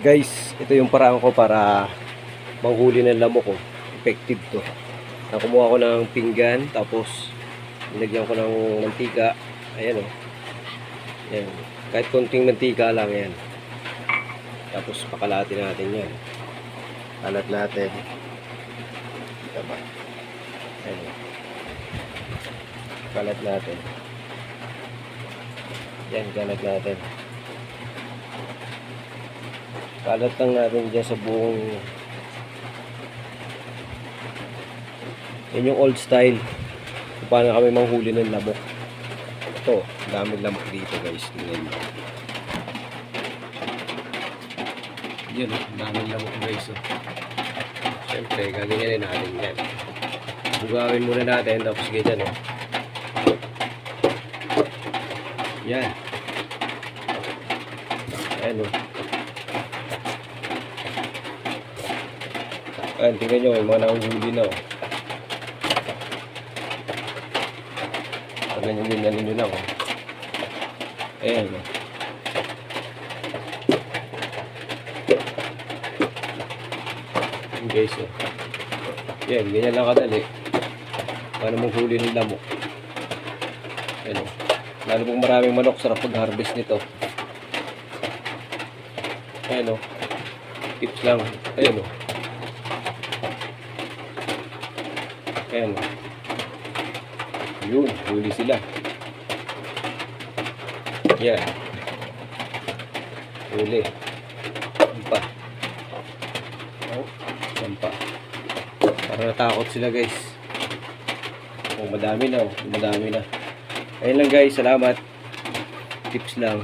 Guys, ito yung paraan ko para manghuli ng lamok ko. Effective to. Nakumuha ko ng pinggan, tapos nilagyan ko ng mantika. Ayan o. Ayan. Kahit konting mantika lang yan. Tapos pakalatin natin yan. Kalat natin. Diba? Ayan o. Kalat natin. Yan, kalat natin. Kalat lang natin dyan sa buong yan yung old style. Kung paano kami manghuli ng lamok. Ito, daming lamok dito guys. Tingnan nyo. Yun, oh, daming lamok guys oh. syempre, gaganyanin natin yan. Bugawin muna natin tapos ganyan oh. yan. Ayan oh Ayan, tingnan nyo, may mga nanghuli na. Oh. Pag ganyan din, ganyan nyo lang. Ayan. Oh. Ayan, guys, oh. Ayan, ganyan lang kadali. Paano mong huli ng lamok. Ayan. Lalo pong maraming manok, sarap pag-harvest nito. Ayan, oh. Tips lang. Ayan, oh. Ayan. Yun, huli sila. Yan. Huli. Yan pa. Oh, yan pa. Para natakot sila guys. Oh, madami na oh. Madami na. Ayun lang guys, salamat. Tips lang.